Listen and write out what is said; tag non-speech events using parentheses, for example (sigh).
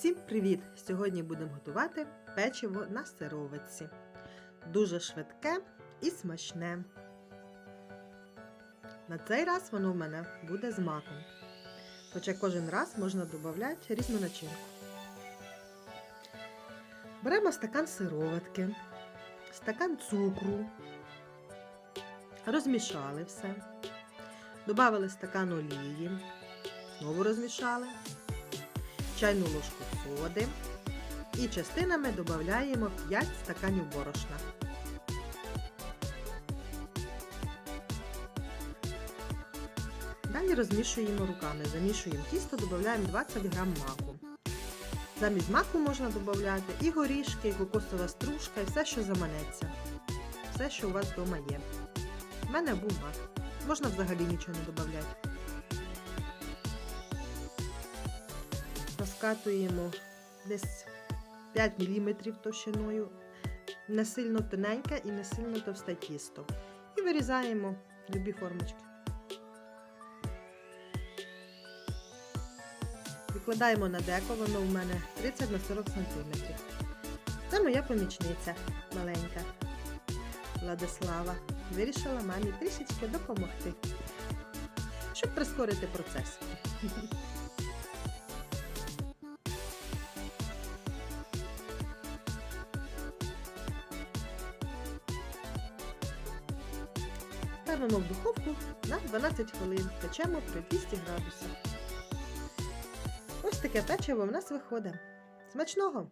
Всім привіт! Сьогодні будемо готувати печиво на сировиці. Дуже швидке і смачне. На цей раз воно в мене буде з маком. Хоча кожен раз можна додати різну начинку. Беремо стакан сироватки, стакан цукру, розмішали все, додали стакан олії, знову розмішали чайну ложку соди і частинами додаємо 5 стаканів борошна. Далі розмішуємо руками, замішуємо тісто, додаємо 20 г маку. Замість маку можна додати і горішки, і кокосова стружка, і все, що заманеться. Все, що у вас вдома є. У мене був мак. Можна взагалі нічого не додати. Розкатуємо десь 5 мм товщиною, не сильно тоненьке і не сильно товсте тісто. І вирізаємо любі формочки. Викладаємо на деко, воно у мене 30 на 40 см. Це моя помічниця маленька Владислава. Вирішила мамі трішечки допомогти, щоб прискорити процес. (laughs) Ставимо в духовку на 12 хвилин, печемо при 200 градусах. Ось таке печиво в нас виходить. Смачного!